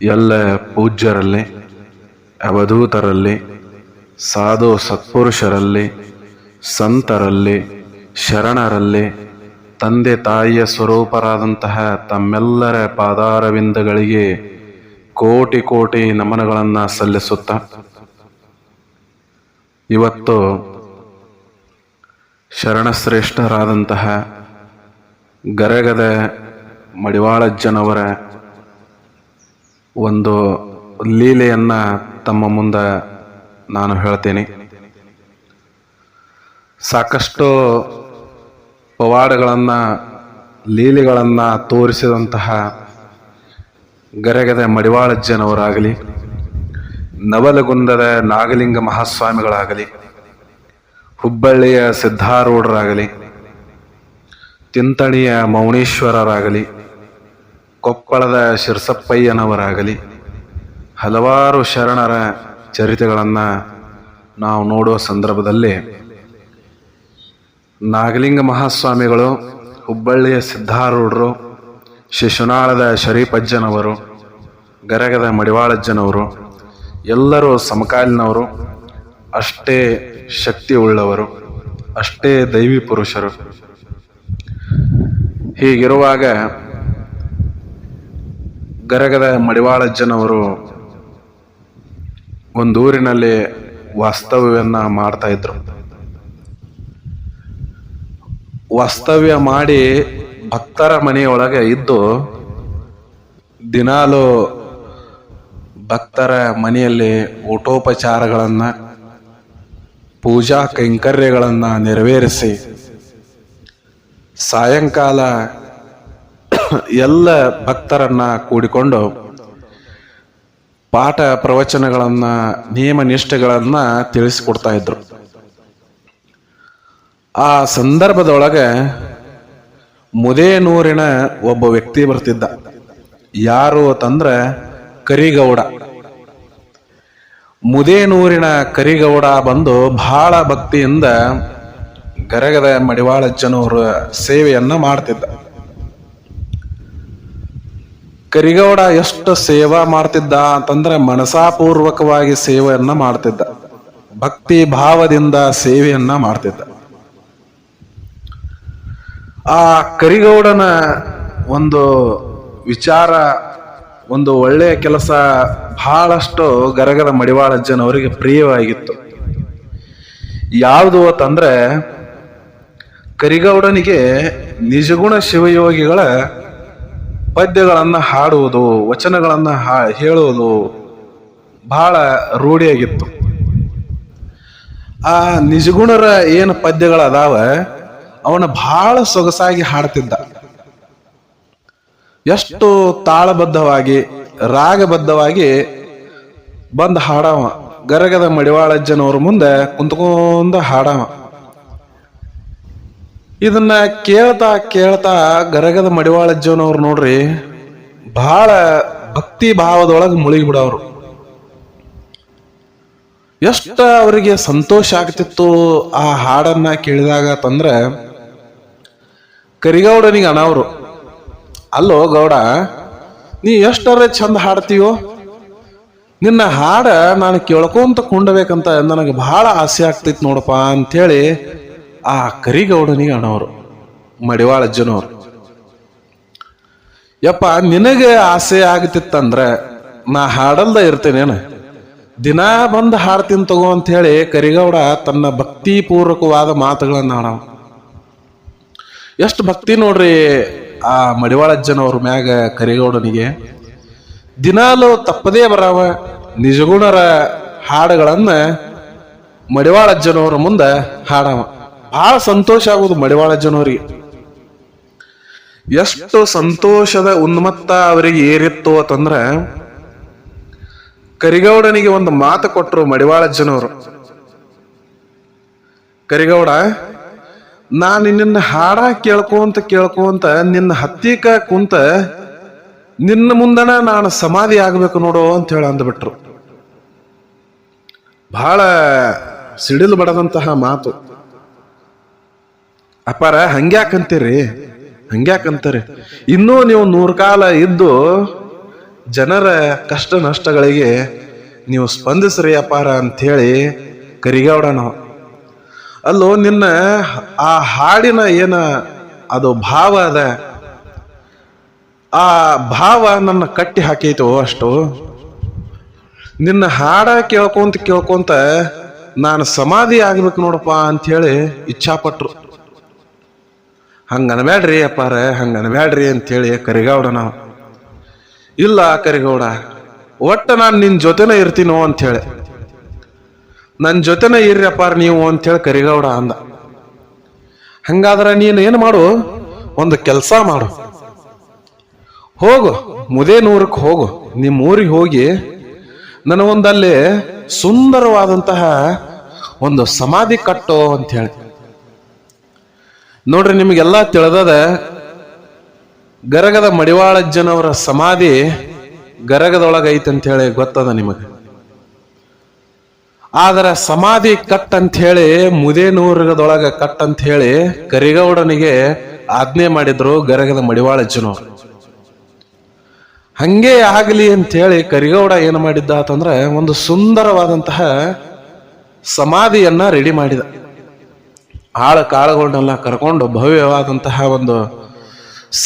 ಎಲ್ಲ ಪೂಜ್ಯರಲ್ಲಿ, ಅವಧೂತರಲ್ಲಿ, ಸಾಧು ಸತ್ಪುರುಷರಲ್ಲಿ, ಸಂತರಲ್ಲಿ, ಶರಣರಲ್ಲಿ, ತಂದೆ ತಾಯಿಯ ಸ್ವರೂಪರಾದಂತಹ ತಮ್ಮೆಲ್ಲರ ಪಾದಾರವಿಂದಗಳಿಗೆ ಕೋಟಿ ಕೋಟಿ ನಮನಗಳನ್ನು ಸಲ್ಲಿಸುತ್ತ ಇವತ್ತು ಶರಣಶ್ರೇಷ್ಠರಾದಂತಹ ಗರಗದ ಮಡಿವಾಳಜ್ಜನವರ ಒಂದು ಲೀಲೆಯನ್ನು ತಮ್ಮ ಮುಂದೆ ನಾನು ಹೇಳ್ತೇನೆ. ಸಾಕಷ್ಟು ಪವಾಡಗಳನ್ನು, ಲೀಲೆಗಳನ್ನು ತೋರಿಸಿದಂತಹ ಗರಗದ ಮಡಿವಾಳಜ್ಜನವರಾಗಲಿ, ನವಲಗುಂದದ ನಾಗಲಿಂಗ ಮಹಾಸ್ವಾಮಿಗಳಾಗಲಿ, ಹುಬ್ಬಳ್ಳಿಯ ಸಿದ್ಧಾರೂಢರಾಗಲಿ, ತಿಂತಣಿಯ ಮೌನೇಶ್ವರರಾಗಲಿ ಕೊಪ್ಪಳದ ಶಿರ್ಸಪ್ಪಯ್ಯನವರಾಗಲಿ ಹಲವಾರು ಶರಣರ ಚರಿತೆಗಳನ್ನು ನಾವು ನೋಡುವ ಸಂದರ್ಭದಲ್ಲಿ ನಾಗಲಿಂಗ ಮಹಾಸ್ವಾಮಿಗಳು, ಹುಬ್ಬಳ್ಳಿಯ ಸಿದ್ಧಾರೂಢರು, ಶಿಶುನಾಳದ ಶರೀಫಜ್ಜನವರು ಗರಗದ ಮಡಿವಾಳಜ್ಜನವರು, ಎಲ್ಲರೂ ಸಮಕಾಲೀನವರು, ಅಷ್ಟೇ ಶಕ್ತಿ ಉಳ್ಳವರು ಅಷ್ಟೇ ದೈವಿ ಪುರುಷರು. ಹೀಗಿರುವಾಗ ಗರಗದ ಮಡಿವಾಳಜ್ಜನವರು ಒಂದೂರಿನಲ್ಲಿ ವಾಸ್ತವ್ಯವನ್ನು ಮಾಡ್ತಾ ಇದ್ರು. ವಾಸ್ತವ್ಯ ಮಾಡಿ ಭಕ್ತರ ಮನೆಯೊಳಗೆ ಇದ್ದು ದಿನಾಲು ಭಕ್ತರ ಮನೆಯಲ್ಲಿ ಊಟೋಪಚಾರಗಳನ್ನು, ಪೂಜಾ ಕೈಂಕರ್ಯಗಳನ್ನು ನೆರವೇರಿಸಿ, ಸಾಯಂಕಾಲ ಎಲ್ಲ ಭಕ್ತರನ್ನ ಕೂಡಿಕೊಂಡು ಪಾಠ ಪ್ರವಚನಗಳನ್ನ, ನಿಯಮ ನಿಷ್ಠೆಗಳನ್ನ ತಿಳಿಸಿಕೊಡ್ತಾ ಇದ್ರು. ಆ ಸಂದರ್ಭದೊಳಗೆ ಮುದೇನೂರಿನ ಒಬ್ಬ ವ್ಯಕ್ತಿ ಬರ್ತಿದ್ದ. ಯಾರು ಅಂತಂದ್ರೆ ಕರಿಗೌಡ. ಮುದೇನೂರಿನ ಕರಿಗೌಡ ಬಂದು ಬಹಳ ಭಕ್ತಿಯಿಂದ ಗರಗದ ಮಡಿವಾಳಜ್ಜನವರ ಸೇವೆಯನ್ನ ಮಾಡ್ತಿದ್ದ. ಕರಿಗೌಡ ಎಷ್ಟು ಸೇವಾ ಮಾಡ್ತಿದ್ದ ಅಂತಂದ್ರೆ ಮನಸಾಪೂರ್ವಕವಾಗಿ ಸೇವೆಯನ್ನ ಮಾಡ್ತಿದ್ದ. ಭಕ್ತಿ ಭಾವದಿಂದ ಸೇವೆಯನ್ನ ಮಾಡ್ತಿದ್ದ. ಆ ಕರಿಗೌಡನ ಒಂದು ವಿಚಾರ, ಒಂದು ಒಳ್ಳೆಯ ಕೆಲಸ ಬಹಳಷ್ಟು ಗರಗದ ಮಡಿವಾಳಜ್ಜನವರಿಗೆ ಪ್ರಿಯವಾಗಿತ್ತು. ಯಾವುದು ಅಂತಂದ್ರೆ ಕರಿಗೌಡನಿಗೆ ನಿಜಗುಣ ಶಿವಯೋಗಿಗಳ ಪದ್ಯಗಳನ್ನ ಹಾಡುವುದು, ವಚನಗಳನ್ನು ಹಾ, ಹೇಳುವುದು ಬಹಳ ರೂಢಿಯಾಗಿತ್ತು. ಆ ನಿಜಗುಣರ ಏನು ಪದ್ಯಗಳದಾವ ಅವನ ಬಹಳ ಸೊಗಸಾಗಿ ಹಾಡ್ತಿದ್ದ. ಎಷ್ಟು ತಾಳಬದ್ಧವಾಗಿ, ರಾಗಬದ್ಧವಾಗಿ ಬಂದು ಹಾಡವ. ಗರಗದ ಮಡಿವಾಳಜ್ಜನವ್ರ ಮುಂದೆ ಕುಂತ್ಕೊಂಡ ಹಾಡವ. ಇದನ್ನ ಕೇಳ್ತಾ ಕೇಳ್ತಾ ಗರಗದ ಮಡಿವಾಳಜ್ಜನವ್ರು ನೋಡ್ರಿ ಬಹಳ ಭಕ್ತಿ ಭಾವದೊಳಗೆ ಮುಳುಗಿ ಬಿಡವ್ರು ಎಷ್ಟ ಅವರಿಗೆ ಸಂತೋಷ ಆಗ್ತಿತ್ತು ಆ ಹಾಡನ್ನ ಕೇಳಿದಾಗ ತಂದ್ರೆ ಕರಿಗೌಡನಿಗೆ ಅನಾವ್ರು ಅಲ್ಲೋ ಗೌಡ, ನೀ ಎಷ್ಟರ ಚಂದ ಹಾಡ್ತೀಯೋ? ನಿನ್ನ ಹಾಡ ನಾನು ಕೇಳ್ಕೊಂತ ಕುಂಡಬೇಕಂತ ನನಗೆ ಬಹಳ ಆಸೆ ಆಗ್ತೈತಿ ನೋಡಪ್ಪ ಅಂಥೇಳಿ ಆ ಕರಿಗೌಡನಿಗೆ ಅಣ್ಣವರು ಮಡಿವಾಳ ಅಜ್ಜನವರು ಯಪ್ಪ, ನಿನಗೆ ಆಸೆ ಆಗ್ತಿತ್ತಂದ್ರೆ ನಾ ಹಾಡಲ್ದ ಇರ್ತೇನೇನು? ದಿನಾ ಬಂದು ಹಾಡ್ತೀನಿ ತಗೋ ಅಂತ ಹೇಳಿ ಕರಿಗೌಡ ತನ್ನ ಭಕ್ತಿಪೂರ್ವಕವಾದ ಮಾತುಗಳನ್ನು ಆಡವ. ಎಷ್ಟು ಭಕ್ತಿ ನೋಡ್ರಿ ಆ ಮಡಿವಾಳಜ್ಜನವ್ರ ಮ್ಯಾಗ ಕರಿಗೌಡನಿಗೆ. ದಿನಾಲು ತಪ್ಪದೇ ಬರಾವ, ನಿಜಗುಣರ ಹಾಡುಗಳನ್ನ ಮಡಿವಾಳಜ್ಜನವ್ರ ಮುಂದೆ ಹಾಡವ. ಬಹಳ ಸಂತೋಷ ಆಗೋದು ಮಡಿವಾಳ ಜನವರಿಗೆ ಎಷ್ಟು ಸಂತೋಷದ ಉನ್ಮತ್ತ ಅವರಿಗೆ ಏರಿತ್ತು ಅಂತಂದ್ರ, ಕರಿಗೌಡನಿಗೆ ಒಂದು ಮಾತು ಕೊಟ್ಟರು ಮಡಿವಾಳ ಮಡಿವಾಳಜ್ಜನವರು ಕರಿಗೌಡ, ನಾನು ನಿನ್ನ ಹಾಡ ಕೇಳ್ಕೊಂತ ಕೇಳ್ಕೊಂತ ನಿನ್ನ ಹತ್ತಿಕ ಕುಂತ ನಿನ್ನ ಮುಂದನ ನಾನು ಸಮಾಧಿ ಆಗ್ಬೇಕು ನೋಡು ಅಂತ ಹೇಳಿ ಅಂದ್ಬಿಟ್ರು. ಬಹಳ ಸಿಡಿಲು ಬಡದಂತಹ ಮಾತು. ಅಪಾರ, ಹಂಗ್ಯಾಕಂತೀರಿ? ಹಂಗ್ಯಾಕಂತಾರೆ? ಇನ್ನೂ ನೀವು ನೂರು ಕಾಲ ಇದ್ದು ಜನರ ಕಷ್ಟ ನಷ್ಟಗಳಿಗೆ ನೀವು ಸ್ಪಂದಿಸ್ರಿ ಅಪಾರ ಅಂಥೇಳಿ ಕರಿಗೌಡ ನಾವು ಅಲ್ಲೋ, ನಿನ್ನ ಆ ಹಾಡಿನ ಏನ ಅದು ಭಾವ ಅದ? ಆ ಭಾವ ನನ್ನ ಕಟ್ಟಿ ಹಾಕೈತೋ ಅಷ್ಟು? ನಿನ್ನ ಹಾಡ ಕೇಳ್ಕೊಂತ ಕೇಳ್ಕೊಂತ ನಾನು ಸಮಾಧಿ ಆಗ್ಬೇಕು ನೋಡಪ್ಪ ಅಂಥೇಳಿ ಇಚ್ಛಾಪಟ್ರು. ಹಂಗ ಅನ್ಬ್ಯಾಡ್ರಿ ಅಪ್ಪಾರ, ಹಂಗ ಅನ್ಬ್ಯಾಡ್ರಿ ಅಂತೇಳಿ ಕರಿಗೌಡ ನಾವು. ಇಲ್ಲ ಕರಿಗೌಡ, ಒಟ್ಟ ನಾನು ನಿನ್ನ ಜೊತೆನೇ ಇರ್ತೀನೋ ಅಂಥೇಳಿ ನನ್ನ ಜೊತೆನೇ ಇರ್ರಿ ಅಪ್ಪಾರ ನೀವು ಅಂತೇಳಿ ಕರಿಗೌಡ ಅಂದ. ಹಂಗಾದ್ರೆ ನೀನು ಏನು ಮಾಡು, ಒಂದು ಕೆಲಸ ಮಾಡು. ಹೋಗು ಮುದೇನೂರಕ್ಕೆ ಹೋಗು. ನಿಮ್ಮ ಊರಿಗೆ ಹೋಗಿ ನನಗೊಂದಲ್ಲಿ ಸುಂದರವಾದಂತಹ ಒಂದು ಸಮಾಧಿ ಕಟ್ಟೋ ಅಂತ ಹೇಳಿ ನೋಡ್ರಿ, ನಿಮಗೆಲ್ಲ ತಿಳಿದದ, ಗರಗದ ಮಡಿವಾಳಜ್ಜನವರ ಸಮಾಧಿ ಗರಗದೊಳಗೆ ಐತೆ ಅಂತ ಹೇಳಿ ಗೊತ್ತದ ನಿಮಗೆ? ಆದರ ಸಮಾಧಿ ಕಟ್ ಅಂತ ಹೇಳಿ ಮುದೇನೂರದೊಳಗ ಕಟ್ ಅಂತ ಹೇಳಿ ಕರಿಗೌಡನಿಗೆ ಆಜ್ಞೆ ಮಾಡಿದ್ರು ಗರಗದ ಮಡಿವಾಳಜ್ಜನವರು ಹಂಗೆ ಆಗಲಿ ಅಂತ ಹೇಳಿ ಕರಿಗೌಡ ಏನು ಮಾಡಿದ್ದ ಅಂತಂದ್ರೆ ಒಂದು ಸುಂದರವಾದಂತಹ ಸಮಾಧಿಯನ್ನ ರೆಡಿ ಮಾಡಿದ. ಆಳ ಕಾಳುಗಳನ್ನೆಲ್ಲ ಕರ್ಕೊಂಡು ಭವ್ಯವಾದಂತಹ ಒಂದು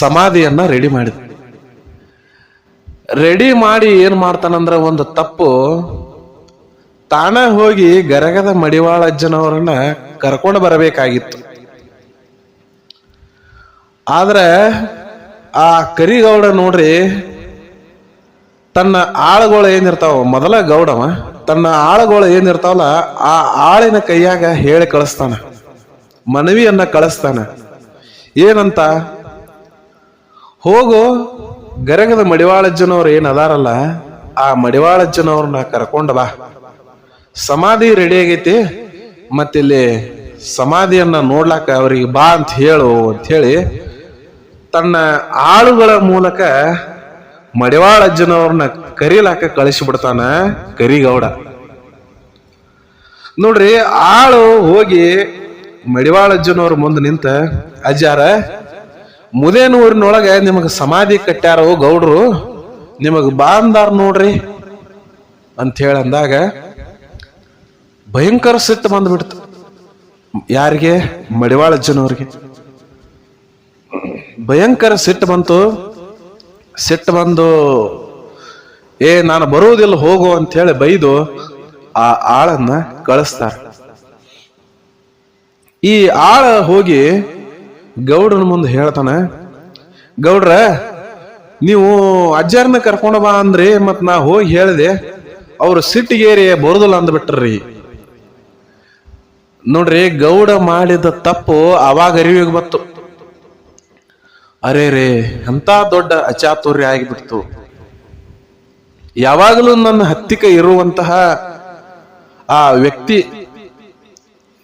ಸಮಾಧಿಯನ್ನ ರೆಡಿ ಮಾಡಿದ ರೆಡಿ ಮಾಡಿ ಏನ್ ಮಾಡ್ತಾನಂದ್ರ ಒಂದು ತಪ್ಪು ತಾನ ಹೋಗಿ ಗರಗದ ಮಡಿವಾಳ ಅಜ್ಜನವರನ್ನ ಕರ್ಕೊಂಡು ಬರಬೇಕಾಗಿತ್ತು. ಆದ್ರೆ ಆ ಕರಿಗೌಡ ನೋಡ್ರಿ, ತನ್ನ ಆಳುಗಳು ಏನಿರ್ತಾವ, ಮೊದಲ ಗೌಡವ, ತನ್ನ ಆಳುಗಳು ಏನಿರ್ತಾವಲ್ಲ, ಆ ಆಳಿನ ಕೈಯಾಗ ಹೇಳಿ ಕಳಿಸ್ತಾನ. ಮನವಿಯನ್ನ ಕಳಿಸ್ತಾನೆ. ಏನಂತ? ಹೋಗು ಗರಗದ ಮಡಿವಾಳಜ್ಜನವ್ರು ಏನು ಅದಾರಲ್ಲ, ಆ ಮಡಿವಾಳಜ್ಜನವ್ರನ್ನ ಕರ್ಕೊಂಡು ಬಾ. ಸಮಾಧಿ ರೆಡಿ ಆಗೈತಿ, ಮತ್ತಿಲ್ಲಿ ಸಮಾಧಿಯನ್ನ ನೋಡ್ಲಾಕ ಅವ್ರಿಗೆ ಬಾ ಅಂತ ಹೇಳು ಅಂತ ಹೇಳಿ, ತನ್ನ ಆಳುಗಳ ಮೂಲಕ ಮಡಿವಾಳಜ್ಜನವ್ರನ್ನ ಕರೀಲಾಕ ಕಳಿಸಿಬಿಡ್ತಾನ ಕರಿಗೌಡ. ನೋಡ್ರಿ, ಆಳು ಹೋಗಿ ಮಡಿವಾಳಜ್ಜನವ್ರ ಮುಂದೆ ನಿಂತ, ಅಜ್ಜಾರ, ಮುದೇನೂರಿನೊಳಗೆ ನಿಮಗೆ ಸಮಾಧಿ ಕಟ್ಟ್ಯಾರೋ ಗೌಡ್ರು, ನಿಮಗೆ ಬಾಂದಾರ ನೋಡ್ರಿ ಅಂತ ಹೇಳ ಅಂದಾಗ, ಭಯಂಕರ ಸಿಟ್ಟು ಬಂದ್ಬಿಡ್ತು. ಯಾರಿಗೆ? ಮಡಿವಾಳ ಅಜ್ಜನವ್ರಿಗೆ ಭಯಂಕರ ಸಿಟ್ಟು ಬಂತು. ಸಿಟ್ಟು ಬಂದು, ಏ, ನಾನು ಬರುವುದಿಲ್ಲ, ಹೋಗು ಅಂತ ಹೇಳಿ ಬೈದು, ಆ ಆಳನ್ನ ಕಳಿಸ್ತಾರೆ. ಈ ಆಳ ಹೋಗಿ ಗೌಡನ ಮುಂದೆ ಹೇಳ್ತಾನೆ, ಗೌಡ್ರ, ನೀವು ಅಜ್ಜಾರನ್ನ ಕರ್ಕೊಂಡು ಬಾ ಅಂದ್ರಿ, ಮತ್ ನಾ ಹೋಗಿ ಹೇಳಿದೆ, ಅವ್ರು ಸಿಟ್ಟಿಗೇರಿ ಬರುದಿಲ್ಲ ಅಂದ್ಬಿಟ್ರಿ. ನೋಡ್ರಿ, ಗೌಡ ಮಾಡಿದ ತಪ್ಪು ಅವಾಗ ಅರಿವಿಗೆ ಬತ್ತು ಅರೆ ರೇ ಎಂತ ದೊಡ್ಡ ಅಚಾತುರ್ಯ ಆಗಿಬಿಡ್ತು. ಯಾವಾಗಲೂ ನನ್ನ ಹತ್ತಿಕ ಇರುವಂತಹ ಆ ವ್ಯಕ್ತಿ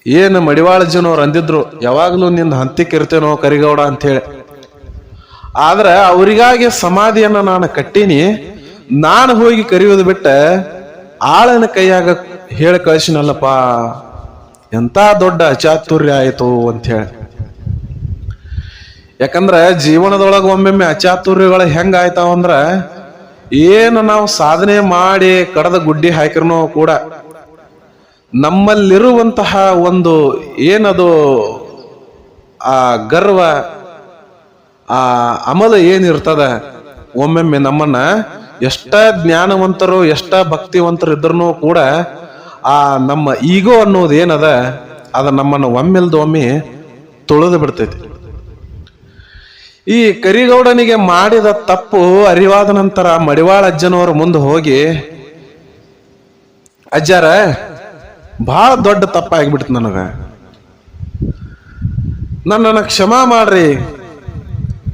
ಏನು ಮಡಿವಾಳಜ್ಜನವ್ರು ಅಂದಿದ್ರು, ಯಾವಾಗಲೂ ಹಂತಿಕ್ ಇರ್ತೇನೋ ಕರಿಗೌಡ ಅಂತ ಹೇಳಿ ಆದ್ರ ಅವರಿಗಾಗಿ ಸಮಾಧಿಯನ್ನ ನಾನು ಕಟ್ಟೀನಿ, ನಾನು ಹೋಗಿ ಕರೆಯೋದು ಬಿಟ್ಟ ಆಳನ ಕೈಯಾಗ ಹೇಳಿ ಕಳಿಸಿನಲ್ಲಪ್ಪ, ಎಂತ ದೊಡ್ಡ ಅಚಾತುರ್ಯ ಆಯಿತು ಅಂತ ಹೇಳಿ ಯಾಕಂದ್ರ ಜೀವನದೊಳಗ ಒಮ್ಮೆಮ್ಮೆ ಅಚಾತುರ್ಯಗಳು ಹೆಂಗ ಆಯ್ತಾವ ಅಂದ್ರ ಏನು ನಾವು ಸಾಧನೆ ಮಾಡಿ ಕಡದ ಗುಡ್ಡಿ ಹಾಕಿರ್ನೋ ಕೂಡ ನಮ್ಮಲ್ಲಿರುವಂತಹ ಒಂದು ಏನದು ಆ ಗರ್ವ, ಆ ಅಮಲ ಏನಿರ್ತದ? ಒಮ್ಮೊಮ್ಮೆ ನಮ್ಮನ್ನ ಎಷ್ಟ ಜ್ಞಾನವಂತರು, ಎಷ್ಟ ಭಕ್ತಿವಂತರು ಇದ್ರೂ ಕೂಡ ಆ ನಮ್ಮ ಈಗೋ ಅನ್ನೋದು ಏನದ? ಅದ ನಮ್ಮನ್ನು ಒಮ್ಮೆಲ್ದ ಒಮ್ಮೆ ತುಳಿದು ಬಿಡ್ತೈತಿ. ಈ ಕರಿಗೌಡನಿಗೆ ಮಾಡಿದ ತಪ್ಪು ಅರಿವಾದ ನಂತರ ಮಡಿವಾಳ ಅಜ್ಜನವರು ಮುಂದೆ ಹೋಗಿ, ಅಜ್ಜಾರ ಬಹಳ ದೊಡ್ಡ ತಪ್ಪಾಗಿಬಿಡ್ತು ನನಗೆ. ನನ್ನನ್ನು ಕ್ಷಮಾ ಮಾಡ್ರಿ.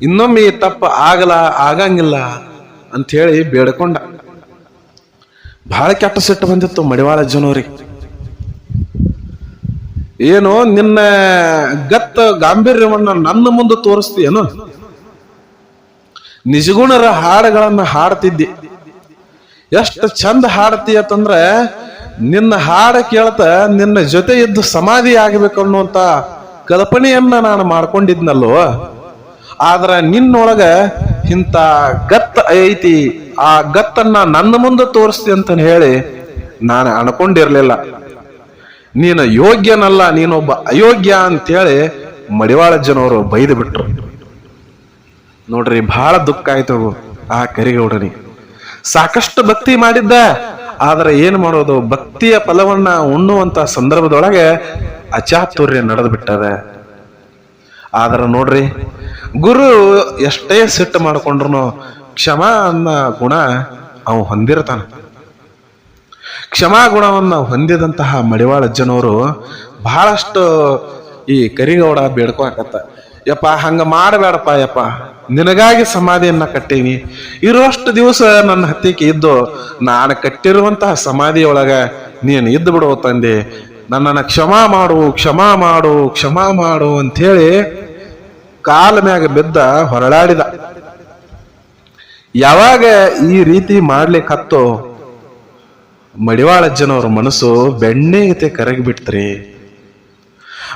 ಇನ್ನೊಮ್ಮೆ ಈ ತಪ್ಪು ಆಗಲ್ಲ ಆಗಂಗಿಲ್ಲ ಅಂತ ಹೇಳಿ ಬೇಡ್ಕೊಂಡ. ಬಹಳ ಕೆಟ್ಟ ಸಿಟ್ಟು ಬಂದಿತ್ತು ಮಡಿವಾಳ ಅಜ್ಜನವ್ರಿಗೆ ಏನು ನಿನ್ನ ಗತ್ತ ಗಾಂಭೀರ್ಯವನ್ನ ನನ್ನ ಮುಂದೆ ತೋರಿಸ್ತೀಯೇನು? ನಿಜಗುಣರ ಹಾಡುಗಳನ್ನು ಹಾಡ್ತಿದ್ದಿ. ಎಷ್ಟು ಚಂದ ಹಾಡ್ತಿ ಅಂತಂದ್ರೆ ನಿನ್ನ ಹಾಡ ಕೇಳ್ತ ನಿನ್ನ ಜೊತೆ ಇದ್ದು ಸಮಾಧಿ ಆಗಬೇಕು ಅನ್ನುವಂತ ಕಲ್ಪನೆಯನ್ನ ನಾನು ಮಾಡ್ಕೊಂಡಿದ್ನಲ್ಲೋ? ಆದ್ರ ನಿನ್ನೊಳಗ ಇಂಥ ಗತ್ತ ಐತಿ, ಆ ಗತ್ತನ್ನ ನನ್ನ ಮುಂದೆ ತೋರಿಸ್ತಿ ಅಂತ ಹೇಳಿ ನಾನು ಅನ್ಕೊಂಡಿರ್ಲಿಲ್ಲ. ನೀನು ಯೋಗ್ಯನಲ್ಲ, ನೀನೊಬ್ಬ ಅಯೋಗ್ಯ ಅಂತೇಳಿ ಮಡಿವಾಳ ಜನವರು ಬೈದು ಬಿಟ್ರು. ನೋಡ್ರಿ ಬಹಳ ದುಃಖ ಆಯ್ತು ಆ ಕರಿಗೌಡನಿಗೆ. ಸಾಕಷ್ಟು ಭಕ್ತಿ ಮಾಡಿದ್ದ. ಆದ್ರೆ ಏನು ಮಾಡೋದು, ಭಕ್ತಿಯ ಫಲವನ್ನ ಉಣ್ಣುವಂತ ಸಂದರ್ಭದೊಳಗೆ ಅಚಾತುರ್ಯ ನಡೆದು ಬಿಟ್ಟದೆ. ಆದ್ರ ನೋಡ್ರಿ, ಗುರು ಎಷ್ಟೇ ಸಿಟ್ಟು ಮಾಡಿಕೊಂಡ್ರು ಕ್ಷಮಾ ಅನ್ನ ಗುಣ ಅವ ಹೊಂದಿರ್ತಾನ. ಕ್ಷಮಾ ಗುಣವನ್ನ ಹೊಂದಿದಂತಹ ಮಡಿವಾಳಜ್ಜನವರು ಬಹಳಷ್ಟು ಈ ಕರಿಗೌಡ ಬೇಡ್ಕೋಕತ್ತ ಯಪ್ಪ, ಹಂಗ ಮಾಡಬೇಡಪ್ಪ ಯಪ್ಪ ನಿನಗಾಗಿ ಸಮಾಧಿಯನ್ನ ಕಟ್ಟೀನಿ. ಇರುವಷ್ಟು ದಿವಸ ನನ್ನ ಹತ್ತಿಕೆ ಇದ್ದು ನಾನು ಕಟ್ಟಿರುವಂತಹ ಸಮಾಧಿಯೊಳಗ ನೀನು ಇದ್ದು ಬಿಡುವ ತಂದೆ. ನನ್ನನ್ನು ಕ್ಷಮಾ ಮಾಡು ಕ್ಷಮಾ ಮಾಡು ಕ್ಷಮಾ ಮಾಡು ಅಂಥೇಳಿ ಕಾಲ ಮ್ಯಾಗ ಬಿದ್ದ ಹೊರಳಾಡಿದ. ಯಾವಾಗ ಈ ರೀತಿ ಮಾಡ್ಲಿಕ್ಕೆ ಹತ್ತೋ ಮಡಿವಾಳಜ್ಜನವರ ಮನಸ್ಸು ಬೆಣ್ಣೆಗತೆ ಬೆಣ್ಣೆ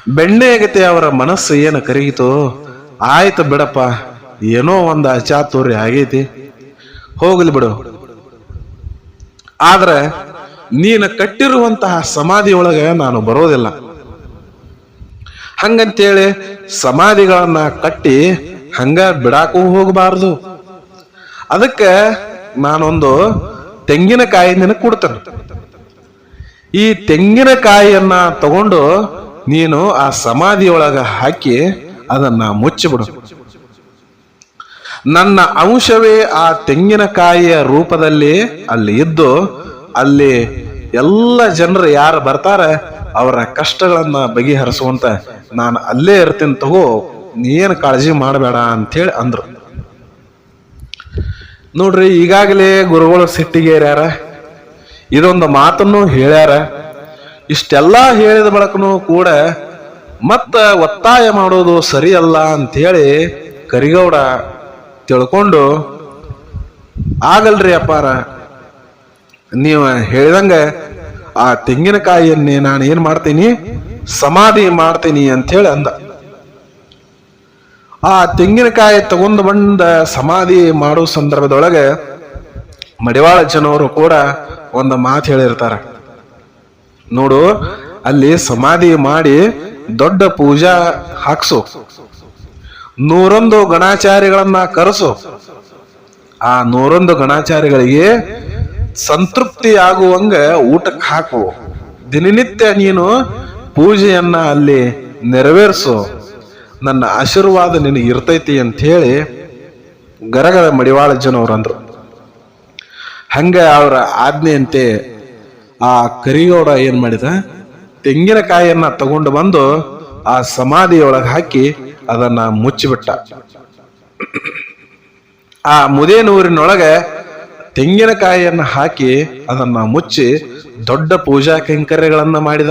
ಬೆಣ್ಣೆಗತೆ ಅವರ ಮನಸ್ಸು ಏನು ಕರಗಿತು ಆಯ್ತು ಬಿಡಪ್ಪ. ಏನೋ ಒಂದು ಅಚಾತುರ್ಯ ಆಗೈತಿ. ಹೋಗಲಿ ಬಿಡು. ಆದ್ರೆ ನೀನು ಕಟ್ಟಿರುವಂತಹ ಸಮಾಧಿಯೊಳಗೆ ನಾನು ಬರೋದಿಲ್ಲ. ಹಂಗಂತೇಳಿ ಸಮಾಧಿಗಳನ್ನ ಕಟ್ಟಿ ಹಂಗ ಬಿಡಾಕೂ ಹೋಗಬಾರ್ದು. ಅದಕ್ಕೆ ನಾನೊಂದು ತೆಂಗಿನಕಾಯಿ ನಿನಗೆ ಕೊಡ್ತೇನೆ. ಈ ತೆಂಗಿನಕಾಯಿಯನ್ನ ತಗೊಂಡು ನೀನು ಆ ಸಮಾಧಿಯೊಳಗ ಹಾಕಿ ಅದನ್ನ ಮುಚ್ಚಿಬಿಡು. ನನ್ನ ಅಂಶವೇ ಆ ತೆಂಗಿನಕಾಯಿಯ ರೂಪದಲ್ಲಿ ಅಲ್ಲಿ ಇದ್ದು, ಅಲ್ಲಿ ಎಲ್ಲ ಜನರು ಯಾರು ಬರ್ತಾರೆ, ಅವರ ಕಷ್ಟಗಳನ್ನ ಬಗೆಹರಿಸುವಂತ ನಾನು ಅಲ್ಲೇ ಇರ್ತೀನಿ ತಗೋ, ನೀನು ಕಾಳಜಿ ಮಾಡಬೇಡ ಅಂತೇಳಿ ಅಂದ್ರು. ನೋಡ್ರಿ, ಈಗಾಗಲೇ ಗುರುಗಳು ಸಿಟ್ಟಿಗೇರ್ಯಾರ. ಇದೊಂದು ಮಾತನ್ನು ಹೇಳ್ಯಾರ. ಇಷ್ಟೆಲ್ಲ ಹೇಳಿದ ಬಳಕನು ಕೂಡ ಮತ್ತ ಒತ್ತಾಯ ಮಾಡೋದು ಸರಿಯಲ್ಲ ಅಂತೇಳಿ ಕರಿಗೌಡ ತಿಳ್ಕೊಂಡು, ಆಗಲ್ರಿ ಅಪ್ಪಾರ, ನೀವು ಹೇಳಿದಂಗ ಆ ತೆಂಗಿನಕಾಯಿಯನ್ನೇ ನಾನು ಏನ್ ಮಾಡ್ತೀನಿ, ಸಮಾಧಿ ಮಾಡ್ತೀನಿ ಅಂತೇಳಿ ಅಂದ. ಆ ತೆಂಗಿನಕಾಯಿ ತಗೊಂಡು ಬಂದ ಸಮಾಧಿ ಮಾಡೋ ಸಂದರ್ಭದೊಳಗೆ ಮಡಿವಾಳ ಜನವರು ಕೂಡ ಒಂದು ಮಾತು ಹೇಳಿರ್ತಾರ. ನೋಡು, ಅಲ್ಲಿ ಸಮಾಧಿ ಮಾಡಿ ದೊಡ್ಡ ಪೂಜಾ ಹಾಕ್ಸು. ನೂರೊಂದು ಗಣಾಚಾರಿಗಳನ್ನ ಕರೆಸು. ಆ ನೂರೊಂದು ಗಣಾಚಾರಿಗಳಿಗೆ ಸಂತೃಪ್ತಿ ಆಗುವಂಗ ಊಟಕ್ಕೆ ಹಾಕು. ದಿನನಿತ್ಯ ನೀನು ಪೂಜೆಯನ್ನ ಅಲ್ಲಿ ನೆರವೇರಿಸು. ನನ್ನ ಆಶೀರ್ವಾದ ನಿನಗೆ ಇರ್ತೈತಿ ಅಂತ ಹೇಳಿ ಗರಗರ ಮಡಿವಾಳ ಜನವ್ರು ಹಂಗೆ ಹಂಗ ಅವರ ಆಜ್ಞೆಯಂತೆ ಆ ಕರಿಗೌಡ ಏನ್ ಮಾಡಿದ? ತೆಂಗಿನಕಾಯಿಯನ್ನ ತಗೊಂಡು ಬಂದು ಆ ಸಮಾಧಿಯೊಳಗೆ ಹಾಕಿ ಅದನ್ನ ಮುಚ್ಚಿಬಿಟ್ಟ. ಆ ಮುದೇನೂರಿನೊಳಗೆ ತೆಂಗಿನಕಾಯಿಯನ್ನು ಹಾಕಿ ಅದನ್ನ ಮುಚ್ಚಿ ದೊಡ್ಡ ಪೂಜಾ ಕೈಂಕರ್ಯಗಳನ್ನ ಮಾಡಿದ.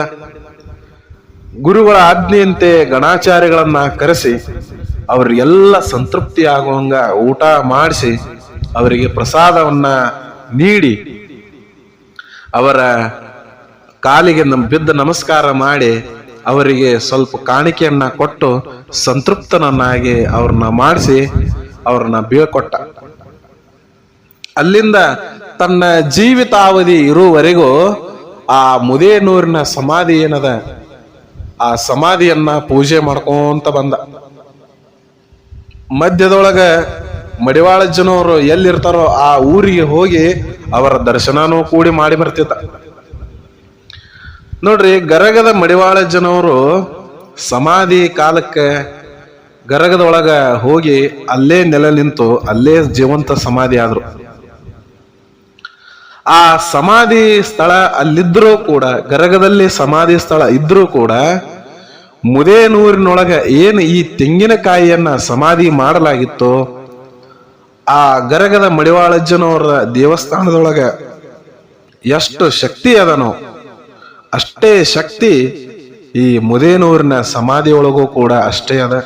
ಗುರುಗಳ ಆಜ್ಞೆಯಂತೆ ಗಣಾಚಾರ್ಯಗಳನ್ನ ಕರೆಸಿ ಅವರಿಗೆಲ್ಲ ಸಂತೃಪ್ತಿ ಆಗುವಂಗ ಊಟ ಮಾಡಿಸಿ ಅವರಿಗೆ ಪ್ರಸಾದವನ್ನ ನೀಡಿ ಅವರ ಕಾಲಿಗೆ ನಮ್ ಬಿದ್ದ ನಮಸ್ಕಾರ ಮಾಡಿ ಅವರಿಗೆ ಸ್ವಲ್ಪ ಕಾಣಿಕೆಯನ್ನ ಕೊಟ್ಟು ಸಂತೃಪ್ತನನ್ನಾಗಿ ಅವ್ರನ್ನ ಮಾಡಿಸಿ ಅವ್ರನ್ನ ಬೀಳ್ಕೊಟ್ಟ. ಅಲ್ಲಿಂದ ತನ್ನ ಜೀವಿತಾವಧಿ ಇರುವವರೆಗೂ ಆ ಮುದೇನೂರಿನ ಸಮಾಧಿ ಏನದ? ಆ ಸಮಾಧಿಯನ್ನ ಪೂಜೆ ಮಾಡ್ಕೊಂತ ಬಂದ. ಮಧ್ಯದೊಳಗ ಮಡಿವಾಳಜ್ಜನವರು ಎಲ್ಲಿರ್ತಾರೋ ಆ ಊರಿಗೆ ಹೋಗಿ ಅವರ ದರ್ಶನನೂ ಕೂಡಿ ಮಾಡಿ ಬರ್ತಿದ್ದ. ನೋಡ್ರಿ, ಗರಗದ ಮಡಿವಾಳ ಜನವರು ಸಮಾಧಿ ಕಾಲಕ್ಕೆ ಗರಗದೊಳಗ ಹೋಗಿ ಅಲ್ಲೇ ನೆಲೆ ನಿಂತು ಅಲ್ಲೇ ಜೀವಂತ ಸಮಾಧಿ ಆದ್ರು. ಆ ಸಮಾಧಿ ಸ್ಥಳ ಅಲ್ಲಿದ್ರೂ ಕೂಡ, ಗರಗದಲ್ಲಿ ಸಮಾಧಿ ಸ್ಥಳ ಇದ್ರೂ ಕೂಡ ಮುದೇನೂರಿನೊಳಗ ಏನು ಈ ತೆಂಗಿನಕಾಯಿಯನ್ನ ಸಮಾಧಿ ಮಾಡಲಾಗಿತ್ತು, ಆ ಗರಗದ ಮಡಿವಾಳಜ್ಜನವರ ದೇವಸ್ಥಾನದೊಳಗ ಎಷ್ಟು ಶಕ್ತಿ ಅದನೋ. ಅಷ್ಟೇ ಶಕ್ತಿ ಈ ಮುದೇನೂರಿನ ಸಮಾಧಿಯೊಳಗೂ ಕೂಡ ಅಷ್ಟೇ ಅದ.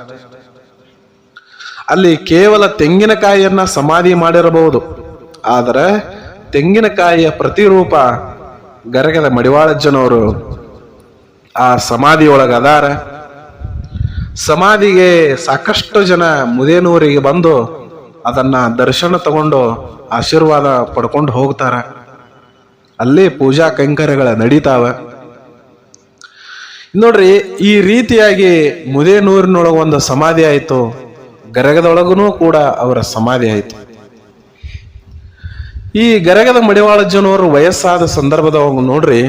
ಅಲ್ಲಿ ಕೇವಲ ತೆಂಗಿನಕಾಯಿಯನ್ನ ಸಮಾಧಿ ಮಾಡಿರಬಹುದು. ಆದರೆ ತೆಂಗಿನಕಾಯಿಯ ಪ್ರತಿರೂಪ ಗರಗದ ಮಡಿವಾಳಜ್ಜನವರು ಆ ಸಮಾಧಿಯೊಳಗ ಅದಾರ ಸಮಾಧಿಗೆ ಸಾಕಷ್ಟು ಜನ ಮುದೇನೂರಿಗೆ ಬಂದು ಅದನ್ನ ದರ್ಶನ ತಗೊಂಡು ಆಶೀರ್ವಾದ ಪಡ್ಕೊಂಡು ಹೋಗ್ತಾರ. ಅಲ್ಲೇ ಪೂಜಾ ಕೈಂಕರ್ಯಗಳ ನಡೀತಾವ. ನೋಡ್ರಿ, ಈ ರೀತಿಯಾಗಿ ಮುದೇನೂರಿನೊಳಗ ಒಂದು ಸಮಾಧಿ ಆಯಿತು. ಗರಗದೊಳಗೂ ಕೂಡ ಅವರ ಸಮಾಧಿ ಆಯಿತು. ಈ ಗರಗದ ಮಡಿವಾಳಜ್ಜನವರು ವಯಸ್ಸಾದ ಸಂದರ್ಭದವಾಗ ನೋಡ್ರಿ,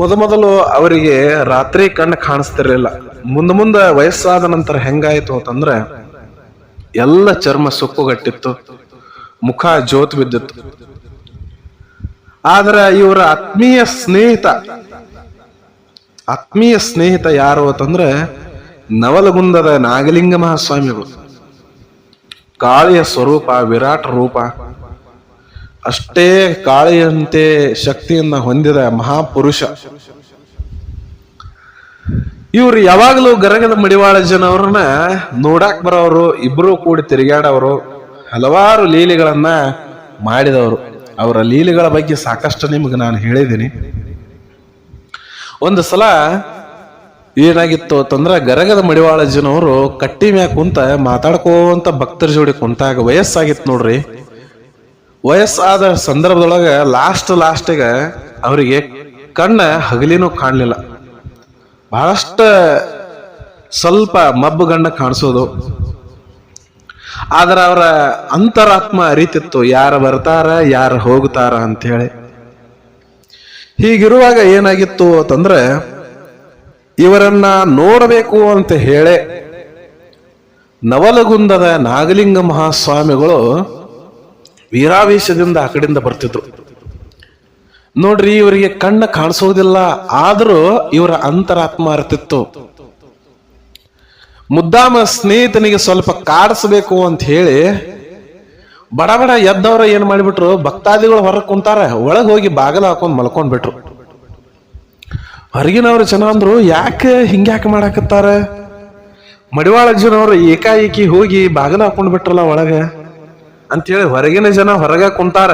ಮೊದಮೊದಲು ಅವರಿಗೆ ರಾತ್ರಿ ಕಣ್ಣು ಕಾಣಿಸ್ತಿರ್ಲಿಲ್ಲ. ಮುಂದ ಮುಂದೆ ವಯಸ್ಸಾದ ನಂತರ ಹೆಂಗಾಯ್ತು ಅಂತಂದ್ರೆ, ಎಲ್ಲ ಚರ್ಮ ಸುಕ್ಕುಗಟ್ಟಿತ್ತು, ಮುಖ ಜೋತ್ ಬಿದ್ದಿತ್ತು. ಆದ್ರ ಇವರ ಆತ್ಮೀಯ ಸ್ನೇಹಿತ ಆತ್ಮೀಯ ಸ್ನೇಹಿತ ಯಾರು ಅಂತಂದ್ರೆ ನವಲಗುಂದದ ನಾಗಲಿಂಗ ಮಹಾಸ್ವಾಮಿಗಳು. ಕಾಳಿಯ ಸ್ವರೂಪ, ವಿರಾಟ್ ರೂಪ. ಅಷ್ಟೇ ಕಾಳಿಯಂತೆ ಶಕ್ತಿಯನ್ನ ಹೊಂದಿದ ಮಹಾಪುರುಷ. ಇವ್ರು ಯಾವಾಗಲೂ ಗರಗದ ಮಡಿವಾಳ ಜನವ್ರನ್ನ ನೋಡಾಕ್ ಬರೋರು, ಇಬ್ರು ಕೂಡಿ ತಿರುಗಾಡವರು ಹಲವಾರು ಲೀಲೆಗಳನ್ನ ಮಾಡಿದವರು. ಅವರ ಲೀಲೆಗಳ ಬಗ್ಗೆ ಸಾಕಷ್ಟು ನಿಮ್ಗೆ ನಾನು ಹೇಳಿದ್ದೀನಿ. ಒಂದು ಸಲ ಏನಾಗಿತ್ತು ಅಂತಂದ್ರೆ ಗರಗದ ಮಡಿವಾಳಜಿನವರು ಕಟ್ಟಿ ಮ್ಯಾಗ ಕುಂತ ಮಾತಾಡ್ಕೋಂತ ಭಕ್ತರ ಜೋಡಿ ಕುಂತಾಗ ವಯಸ್ಸಾಗಿತ್ತು ನೋಡ್ರಿ. ವಯಸ್ಸಾದ ಸಂದರ್ಭದೊಳಗ ಲಾಸ್ಟ್ ಲಾಸ್ಟಿಗೆ ಅವರಿಗೆ ಕಣ್ಣ ಹಗಲಿನೂ ಕಾಣಲಿಲ್ಲ. ಬಹಳಷ್ಟ ಸ್ವಲ್ಪ ಮಬ್ಬು ಕಾಣಿಸೋದು. ಆದ್ರೆ ಅವರ ಅಂತರಾತ್ಮ ಅರಿತಿತ್ತು, ಯಾರು ಬರ್ತಾರ, ಯಾರು ಹೋಗ್ತಾರ ಅಂತ ಹೇಳಿ ಹೀಗಿರುವಾಗ ಏನಾಗಿತ್ತು ಅಂತಂದ್ರೆ, ಇವರನ್ನ ನೋಡಬೇಕು ಅಂತ ಹೇಳಿ ನವಲಗುಂದದ ನಾಗಲಿಂಗ ಮಹಾಸ್ವಾಮಿಗಳು ವೀರಾವೇಶದಿಂದ ಆ ಕಡೆಯಿಂದ ಬರ್ತಿದ್ರು. ನೋಡ್ರಿ, ಇವರಿಗೆ ಕಣ್ಣ ಕಾಣಿಸೋದಿಲ್ಲ, ಆದರೂ ಇವರ ಅಂತರಾತ್ಮ ಅರ್ತಿತ್ತು ಮುದ್ದಾಮ ಸ್ನೇಹಿತನಿಗೆ ಸ್ವಲ್ಪ ಕಾಡಿಸ್ಬೇಕು ಅಂತ ಹೇಳಿ ಬಡ ಬಡ ಎದ್ದವ್ರ ಏನ್ ಮಾಡಿಬಿಟ್ರು? ಭಕ್ತಾದಿಗಳು ಹೊರಗೆ ಕುಂತಾರ. ಒಳಗೆ ಹೋಗಿ ಬಾಗಲ ಹಾಕೊಂಡ್ ಮಲ್ಕೊಂಡ್ಬಿಟ್ರು. ಹೊರಗಿನವ್ರು ಜನ ಅಂದ್ರು ಯಾಕೆ ಹಿಂಗ್ಯಾಕೆ ಮಾಡಾಕತ್ತಾರ? ಮಡಿವಾಳ ಜನವ್ರು ಏಕಾಏಕಿ ಹೋಗಿ ಬಾಗಲ ಹಾಕೊಂಡ್ ಬಿಟ್ರಲ್ಲ ಒಳಗೆ? ಅಂತೇಳಿ ಹೊರಗಿನ ಜನ ಹೊರಗೆ ಕುಂತಾರ.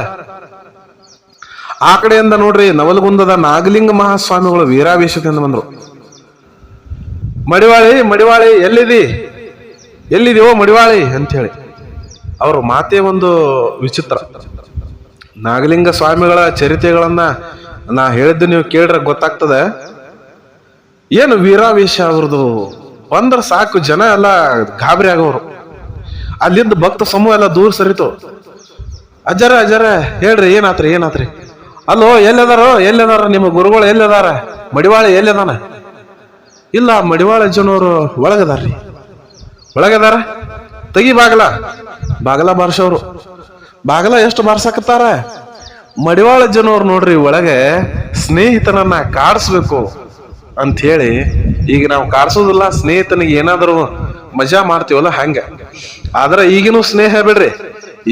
ಆ ಕಡೆಯಿಂದ ನೋಡ್ರಿ ನವಲಗುಂದದ ನಾಗಲಿಂಗ ಮಹಾಸ್ವಾಮಿಗಳು ವೀರಾವೇಶದಿಂದ ಬಂದ್ರು. ಮಡಿವಾಳಿ ಮಡಿವಾಳಿ, ಎಲ್ಲಿದಿ? ಎಲ್ಲಿದೀವೋ ಮಡಿವಾಳಿ ಅಂತ ಹೇಳಿ ಅವ್ರ ಮಾತೇ ಒಂದು ವಿಚಿತ್ರ. ನಾಗಲಿಂಗ ಸ್ವಾಮಿಗಳ ಚರಿತೆಗಳನ್ನ ನಾ ಹೇಳಿದ್ದು ನೀವು ಕೇಳ್ರೆ ಗೊತ್ತಾಗ್ತದೆ. ಏನು ವೀರಾವೇಶ ಅವ್ರದ್ದು ಬಂದ್ರೆ ಸಾಕು, ಜನ ಎಲ್ಲ ಗಾಬರಿ ಆಗೋರು. ಅಲ್ಲಿಂದ ಭಕ್ತ ಸಮೂಹ ಎಲ್ಲ ದೂರ ಸರಿತು. ಅಜ್ಜರ ಅಜ್ಜರ, ಹೇಳ್ರಿ, ಏನಾತ್ರಿ ಏನಾತ್ರಿ? ಅಲ್ಲೋ, ಎಲ್ಲದಾರೋ, ಎಲ್ಲದಾರ ನಿಮ್ಮ ಗುರುಗಳು ಎಲ್ಲದಾರ? ಮಡಿವಾಳ ಎಲ್ಲದಾನ? ಇಲ್ಲ, ಮಡಿವಾಳ ಅಜ್ಜನವರು ಒಳಗದಾರ್ರಿ. ಒಳಗದಾರ? ತೆಗಿ ಬಾಗಲ. ಬಾಗಲ ಬಾರಿಸೋರು. ಬಾಗಲ ಎಷ್ಟು ಬಾರ್ಸಕತ್ತಾರ? ಮಡಿವಾಳ ಜನವ್ರು ನೋಡ್ರಿ ಒಳಗೆ ಸ್ನೇಹಿತನನ್ನ ಕಾಡಿಸ್ಬೇಕು ಅಂತ ಹೇಳಿ ಈಗ ನಾವು ಕಾಡ್ಸೋದಿಲ್ಲ, ಸ್ನೇಹಿತನಿಗೆ ಏನಾದರೂ ಮಜಾ ಮಾಡ್ತೀವಲ್ಲ ಹಂಗ. ಆದ್ರೆ ಈಗಿನ ಸ್ನೇಹ ಬಿಡ್ರಿ,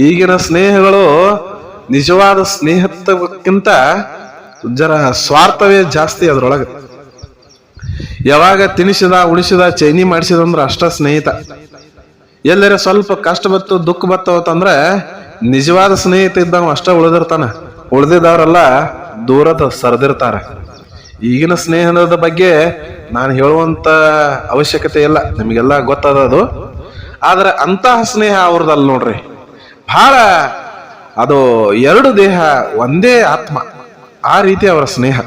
ಈಗಿನ ಸ್ನೇಹಗಳು ನಿಜವಾದ ಸ್ನೇಹಕ್ಕಿಂತ ಜರ ಸ್ವಾರ್ಥವೇ ಜಾಸ್ತಿ ಅದ್ರೊಳಗೆ. ಯಾವಾಗ ತಿನಿಸಿದ ಉಳಿಸಿದ ಚೈನಿ ಮಾಡಿಸಿದಂದ್ರ ಅಷ್ಟ ಸ್ನೇಹಿತ. ಎಲ್ಲರ ಸ್ವಲ್ಪ ಕಷ್ಟ ಬತ್ತು ದುಃಖ ಬತ್ತವತ್ತಂದ್ರೆ ನಿಜವಾದ ಸ್ನೇಹಿತ ಇದ್ದವ ಅಷ್ಟೇ ಉಳಿದಿರ್ತಾನ. ಉಳಿದಿದ್ದವರೆಲ್ಲ ದೂರದ ಸರಿದಿರ್ತಾರ. ಈಗಿನ ಸ್ನೇಹದ ಬಗ್ಗೆ ನಾನು ಹೇಳುವಂತ ಅವಶ್ಯಕತೆ ಇಲ್ಲ. ನಿಮಗೆಲ್ಲ ಗೊತ್ತದ ಅದು. ಆದ್ರೆ ಅಂತಹ ಸ್ನೇಹ ಅವ್ರದಲ್ಲ ನೋಡ್ರಿ. ಬಹಳ ಅದು ಎರಡು ದೇಹ ಒಂದೇ ಆತ್ಮ. ಆ ರೀತಿ ಅವರ ಸ್ನೇಹ.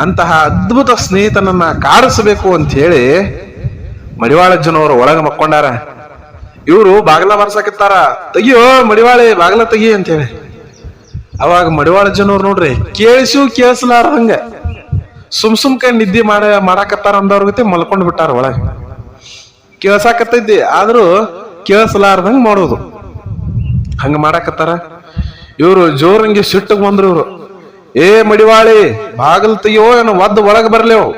ಅಂತಹ ಅದ್ಭುತ ಸ್ನೇಹಿತನನ್ನ ಕಾಡಿಸಬೇಕು ಅಂತ ಹೇಳಿ ಮಡಿವಾಳಜ್ಜನವರು ಒಳಗ ಮಕ್ಕೊಂಡಾರ. ಇವರು ಬಾಗಲ ಬರ್ಸಾಕಿತ್ತಾರ ತೆಗಿಯೋ, ಮಡಿವಾಳಿ, ಬಾಗಲ ತೆಗಿ ಅಂತ ಹೇಳಿ ಅವಾಗ ಮಡಿವಾಳಜ್ಜನವ್ರು ನೋಡ್ರಿ, ಕೇಳಿಸು ಕೇಳಿಸ್ಲಾರ್ದಂಗ ಸುಮ್ ಸುಮ್ಕ ನಿದ್ದೆ ಮಾಡ, ಮಾಡಾಕತ್ತಾರ ಅಂದವ್ರ ಗತಿ ಮಲ್ಕೊಂಡ್ ಬಿಟ್ಟಾರ ಒಳಗೆ. ಕೇಳ್ಸಾಕತ್ತೈತಿ, ಆದ್ರೂ ಕೇಳಿಸ್ಲಾರ್ದಂಗ ಮಾಡೋದು. ಹಂಗ ಮಾಡಾಕತ್ತಾರ. ಇವರು ಜೋರಂಗಿ ಸಿಟ್ಟಿಗೆ ಬಂದ್ರು ಇವರು. ಏ ಮಡಿವಾಳಿ, ಬಾಗಲ್ ತೆಗಿಯೋ, ಏನೋ ಒದ್ದು ಒಳಗೆ ಬರ್ಲೇವು.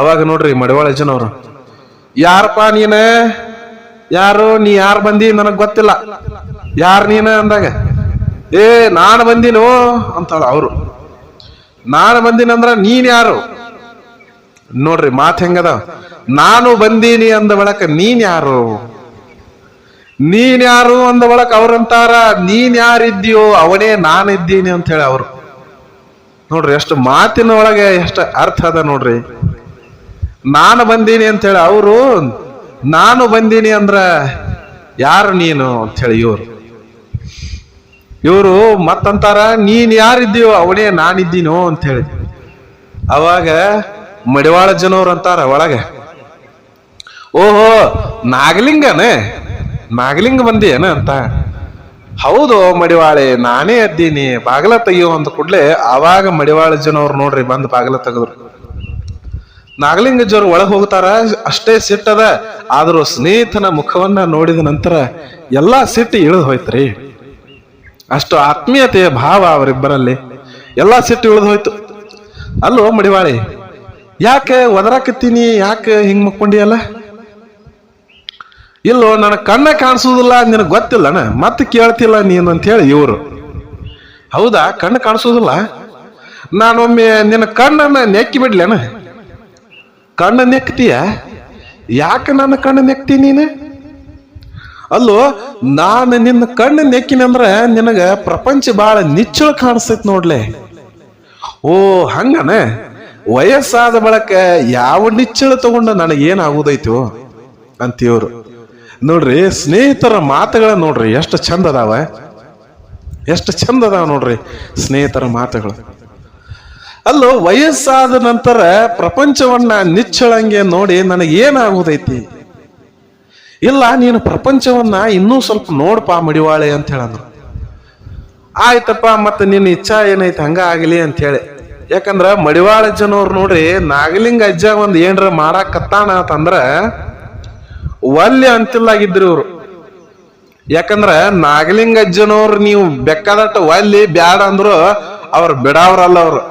ಅವಾಗ ನೋಡ್ರಿ ಮಡಿವಾಳ ಜನವ್ರು ಯಾರಪ್ಪ ನೀನ? ಯಾರು? ನೀ ಯಾರು ಬಂದಿ? ನನಗ್ ಗೊತ್ತಿಲ್ಲ. ಯಾರು ನೀನ ಅಂದಾಗ, ಏ, ನಾನು ಬಂದಿನೋ? ಅಂತಾಳ ಅವರು. ನಾನು ಬಂದಿನಂದ್ರ ನೀನ್ ಯಾರು? ನೋಡ್ರಿ, ಮಾತು ಹೆಂಗದ ನಾನು ಬಂದೀನಿ ಅಂದ ಬಳಕ ನೀನ್ ಯಾರು? ನೀನ್ ಯಾರು ಅಂದ ಬಳಕ ಅವ್ರಂತಾರ ನೀನ್ ಯಾರಿದ್ದೀಯೋ ಅವನೇ ನಾನಿದ್ದೀನಿ ಅಂತ ಹೇಳಿ ಅವರು. ನೋಡ್ರಿ, ಎಷ್ಟು ಮಾತಿನ ಒಳಗೆ ಎಷ್ಟು ಅರ್ಥ ಅದ ನೋಡ್ರಿ. ನಾನು ಬಂದೀನಿ ಅಂತೇಳಿ ಅವರು, ನಾನು ಬಂದೀನಿ ಅಂದ್ರ ಯಾರು ನೀನು ಅಂತ ಹೇಳಿ ಇವರು. ಇವರು ಮತ್ತಂತಾರ, ನೀನ್ ಯಾರಿದ್ದೀಯೋ ಅವನೇ ನಾನಿದ್ದೀನೋ ಅಂತ ಹೇಳಿ ಅವಾಗ ಮಡಿವಾಳ ಜನವ್ರು ಅಂತಾರ ಒಳಗೆ. ಓಹೋ, ನಾಗಲಿಂಗನೇ, ನಾಗಲಿಂಗ ಬಂದಿಯೇನ ಅಂತ. ಹೌದು ಮಡಿವಾಳೆ, ನಾನೇ ಅದ್ದೀನಿ ಬಾಗಲ ತೆಗಿಯೋ ಅಂತ ಕೂಡ್ಲೆ ಅವಾಗ ಮಡಿವಾಳ ಜನವ್ರು ನೋಡ್ರಿ ಬಂದು ಬಾಗಲ ತೆಗೆದ್ರು. ನಾಗಲಿಂಗಜ್ಜವ್ರು ಒಳಗೆ ಹೋಗ್ತಾರ, ಅಷ್ಟೇ ಸಿಟ್ಟದ ಆದರೂ ಸ್ನೇಹಿತನ ಮುಖವನ್ನ ನೋಡಿದ ನಂತರ ಎಲ್ಲಾ ಸಿಟ್ಟು ಇಳಿದು ಹೋಯ್ತ್ರಿ. ಅಷ್ಟು ಆತ್ಮೀಯತೆಯ ಭಾವ ಅವರಿಬ್ಬರಲ್ಲಿ. ಎಲ್ಲಾ ಸಿಟ್ಟು ಇಳಿದು ಹೋಯ್ತು. ಅಲ್ಲೋ ಮಡಿವಾಳಿ, ಯಾಕೆ ಒದರಾಕತ್ತೀನಿ, ಯಾಕೆ ಹಿಂಗ್ ಮಕ್ಕೊಂಡಿಯಲ್ಲ? ಇಲ್ಲೋ ನನ್ನ ಕಣ್ಣ ಕಾಣಿಸೋದಿಲ್ಲ ನಿನಗೆ ಅಣ್ಣ ಮತ್ತೆ ಕೇಳ್ತಿಲ್ಲ ನೀನು ಅಂತ ಹೇಳಿ ಇವರು. ಹೌದಾ? ಕಣ್ಣು ಕಾಣಿಸೋದಿಲ್ಲ ನಾನೊಮ್ಮೆ ನಿನ್ನ ಕಣ್ಣನ್ನ ನೆಕ್ಕಿ ಬಿಡ್ಲೇನ? ಕಣ್ಣು ನೆಕ್ತೀಯ? ಯಾಕೆ ನನ್ನ ಕಣ್ಣು ನೆಕ್ತಿ ನೀನು? ಅಲ್ಲೋ, ನಾನು ನಿನ್ನ ಕಣ್ಣು ನೆಕ್ಕಿನಂದ್ರೆ ನಿನಗೆ ಪ್ರಪಂಚ ಬಹಳ ನಿಚ್ಚಳ ಕಾಣಿಸ್ತೈತಿ ನೋಡ್ಲೆ. ಓ, ಹಂಗನ? ವಯಸ್ಸಾದ ಬಳಕ ಯಾವ ನಿಚ್ಚಳ ತಗೊಂಡ ನನಗೇನಾಗೋದೈತೋ ಅಂತೀವ್ರು. ನೋಡ್ರಿ, ಸ್ನೇಹಿತರ ಮಾತುಗಳ ನೋಡ್ರಿ, ಎಷ್ಟು ಚಂದ ಅದಾವ? ಎಷ್ಟು ಚಂದ ಅದಾವ ನೋಡ್ರಿ, ಸ್ನೇಹಿತರ ಮಾತುಗಳು. ಅಲ್ಲೋ, ವಯಸ್ಸಾದ ನಂತರ ಪ್ರಪಂಚವನ್ನ ನಿಚ್ಚಳಂಗೆ ನೋಡಿ ನನಗೆ ನನಗೇನಾಗುದೈತಿ ಇಲ್ಲ, ನೀನು ಪ್ರಪಂಚವನ್ನ ಇನ್ನೂ ಸ್ವಲ್ಪ ನೋಡಪ್ಪ ಮಡಿವಾಳೆ ಅಂತ ಹೇಳಂದ್ರು. ಆಯ್ತಪ್ಪ, ಮತ್ತೆ ನಿನ್ನ ಇಚ್ಛಾ ಏನೈತಿ ಹಂಗ ಆಗಲಿ ಅಂತ ಹೇಳಿ. ಯಾಕಂದ್ರ ಮಡಿವಾಳ ಜನವ್ರು ನೋಡ್ರಿ, ನಾಗಲಿಂಗ ಅಜ್ಜ ಒಂದ್ ಏನ್ರ ಮಾಡಾಕತ್ತಾನ ಅಂತಂದ್ರ ಒಲ್ಲೆ ಅಂತಿಲ್ಲಾಗಿದ್ರಿ ಇವ್ರು. ಯಾಕಂದ್ರ ನಾಗಲಿಂಗ ಅಜ್ಜನವ್ರು ನೀವು ಬೆಕ್ಕದಟ್ಟ ಒಲ್ಲಿ ಬ್ಯಾಡ ಅಂದ್ರು ಅವ್ರು ಬಿಡಾವ್ರಲ್ಲ ಅವ್ರು.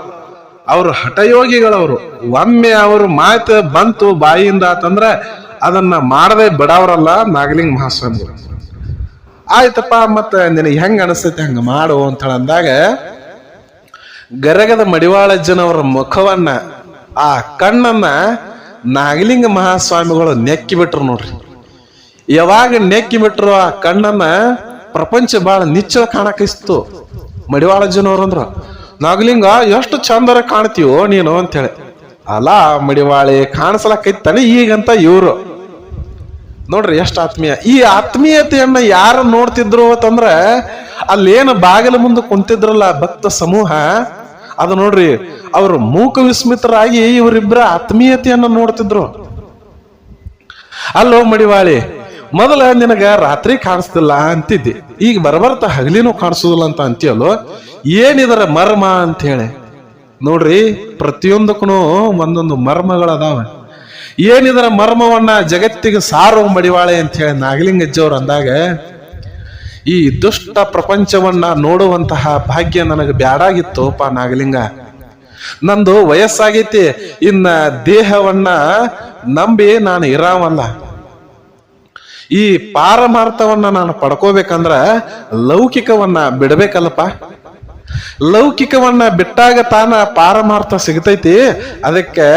ಅವ್ರು ಹಠಯೋಗಿಗಳವರು. ಒಮ್ಮೆ ಅವರು ಮಾತು ಬಂತು ಬಾಯಿಯಿಂದ ಅಂತಂದ್ರೆ ಅದನ್ನ ಮಾಡದೆ ಬಿಡವ್ರಲ್ಲ ನಾಗಲಿಂಗ ಮಹಾಸ್ವಾಮಿಗಳು. ಆಯ್ತಪ್ಪ, ಮತ್ತೆ ನಿನಗೆ ಹೆಂಗ ಅನಿಸ್ತೈತಿ ಹಂಗ ಮಾಡು ಅಂತ ಅಂದಾಗ, ಗರಗದ ಮಡಿವಾಳಜ್ಜನವರ ಮುಖವನ್ನ, ಆ ಕಣ್ಣನ್ನ ನಾಗಲಿಂಗ ಮಹಾಸ್ವಾಮಿಗಳು ನೆಕ್ಕಿ ಬಿಟ್ರು ನೋಡ್ರಿ. ಯಾವಾಗ ನೆಕ್ಕಿ ಬಿಟ್ರು ಆ ಕಣ್ಣನ್ನ ಪ್ರಪಂಚ ಬಹಳ ನಿಚ್ಚಳ ಕಾಣಕಿಸ್ತು ಮಡಿವಾಳಜ್ಜನವ್ರು ಅಂದ್ರ. ನಾಗಲಿಂಗ ಎಷ್ಟು ಚಂದರ ಕಾಣ್ತೀವೋ ನೀನು ಅಂತೇಳಿ ಅಲ್ಲ, ಮಡಿವಾಳಿ ಕಾಣಿಸ್ಲಕ್ಕೈತಾನೆ ಈಗಂತ ಇವರು. ನೋಡ್ರಿ, ಎಷ್ಟು ಆತ್ಮೀಯ. ಈ ಆತ್ಮೀಯತೆಯನ್ನ ಯಾರು ನೋಡ್ತಿದ್ರು ಅಂತಂದ್ರೆ, ಅಲ್ಲೇನು ಬಾಗಿಲ ಮುಂದೆ ಕುಂತಿದ್ರಲ್ಲ ಭಕ್ತ ಸಮೂಹ, ಅದು ನೋಡ್ರಿ, ಅವರು ಮೂಕ ವಿಸ್ಮಿತರಾಗಿ ಇವರಿಬ್ಬರ ಆತ್ಮೀಯತೆಯನ್ನ ನೋಡ್ತಿದ್ರು. ಅಲ್ಲೋ ಮಡಿವಾಳಿ ಮೊದಲ ನಿನಗ ರಾತ್ರಿ ಕಾಣಿಸ್ತಿಲ್ಲ ಅಂತಿದ್ದೆ. ಈಗ ಬರಬರ್ತ ಹಗಲಿನೂ ಕಾಣಿಸೋದಿಲ್ಲ ಅಂತ ಅಂತೀಯಲ್ಲೋ? ಏನಿದರ ಮರ್ಮ ಅಂತ ಹೇಳಿ. ನೋಡ್ರಿ, ಪ್ರತಿಯೊಂದಕ್ಕೂ ಒಂದೊಂದು ಮರ್ಮಗಳದಾವ. ಏನಿದರ ಮರ್ಮವನ್ನ ಜಗತ್ತಿಗೆ ಸಾರು ಮಡಿವಾಳೆ ಅಂತ ಹೇಳಿ ನಾಗಲಿಂಗಜ್ಜವ್ರು ಅಂದಾಗ, ಈ ದುಷ್ಟ ಪ್ರಪಂಚವನ್ನ ನೋಡುವಂತಹ ಭಾಗ್ಯ ನನಗೆ ಪಾ ನಾಗಲಿಂಗ. ನಂದು ವಯಸ್ಸಾಗೈತಿ, ಇನ್ನ ದೇಹವನ್ನ ನಂಬಿ ನಾನು ಇರಾವಲ್ಲ. ಈ ಪಾರಮಾರ್ಥವನ್ನ ನಾನು ಪಡ್ಕೋಬೇಕಂದ್ರ ಲೌಕಿಕವನ್ನ ಬಿಡಬೇಕಲ್ಲಪ್ಪ. ಲೌಕಿಕವನ್ನ ಬಿಟ್ಟಾಗ ತಾನ ಪಾರಮಾರ್ಥ ಸಿಗತೈತಿ. ಅದಕ್ಕೆ